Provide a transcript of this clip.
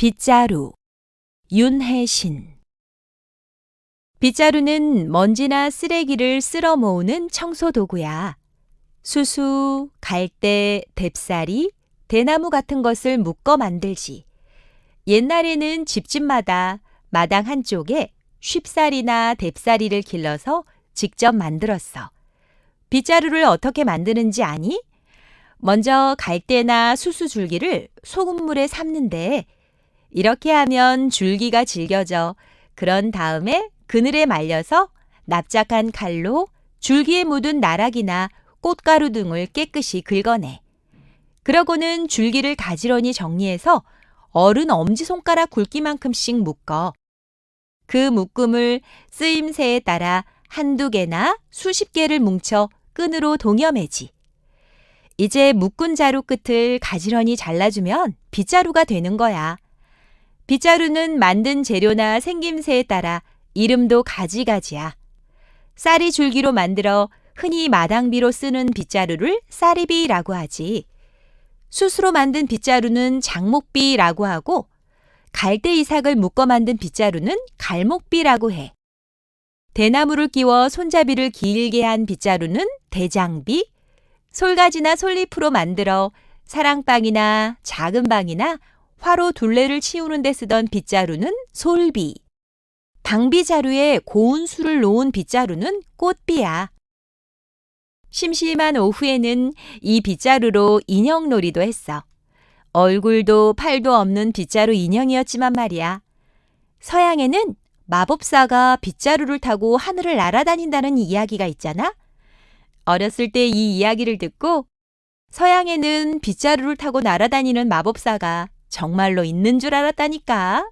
빗자루 윤혜신 빗자루는 먼지나 쓰레기를 쓸어 모으는 청소 도구야. 수수, 갈대, 뎁사리, 대나무 같은 것을 묶어 만들지. 옛날에는 집집마다 마당 한쪽에 쉽사리나 뎁사리를 길러서 직접 만들었어. 빗자루를 어떻게 만드는지 아니? 먼저 갈대나 수수 줄기를 소금물에 삶는데 이렇게 하면 줄기가 질겨져 그런 다음에 그늘에 말려서 납작한 칼로 줄기에 묻은 나락이나 꽃가루 등을 깨끗이 긁어내. 그러고는 줄기를 가지런히 정리해서 어른 엄지손가락 굵기만큼씩 묶어. 그 묶음을 쓰임새에 따라 한두 개나 수십 개를 뭉쳐 끈으로 동여매지. 이제 묶은 자루 끝을 가지런히 잘라주면 빗자루가 되는 거야. 빗자루는 만든 재료나 생김새에 따라 이름도 가지가지야. 쌀이 줄기로 만들어 흔히 마당비로 쓰는 빗자루를 쌀이비라고 하지. 숯으로 만든 빗자루는 장목비라고 하고 갈대 이삭을 묶어 만든 빗자루는 갈목비라고 해. 대나무를 끼워 손잡이를 길게 한 빗자루는 대장비, 솔가지나 솔잎으로 만들어 사랑방이나 작은 방이나 화로 둘레를 치우는 데 쓰던 빗자루는 솔비. 방비 자루에 고운 술을 놓은 빗자루는 꽃비야. 심심한 오후에는 이 빗자루로 인형놀이도 했어. 얼굴도 팔도 없는 빗자루 인형이었지만 말이야. 서양에는 마법사가 빗자루를 타고 하늘을 날아다닌다는 이야기가 있잖아. 어렸을 때 이 이야기를 듣고 서양에는 빗자루를 타고 날아다니는 마법사가 정말로 있는 줄 알았다니까.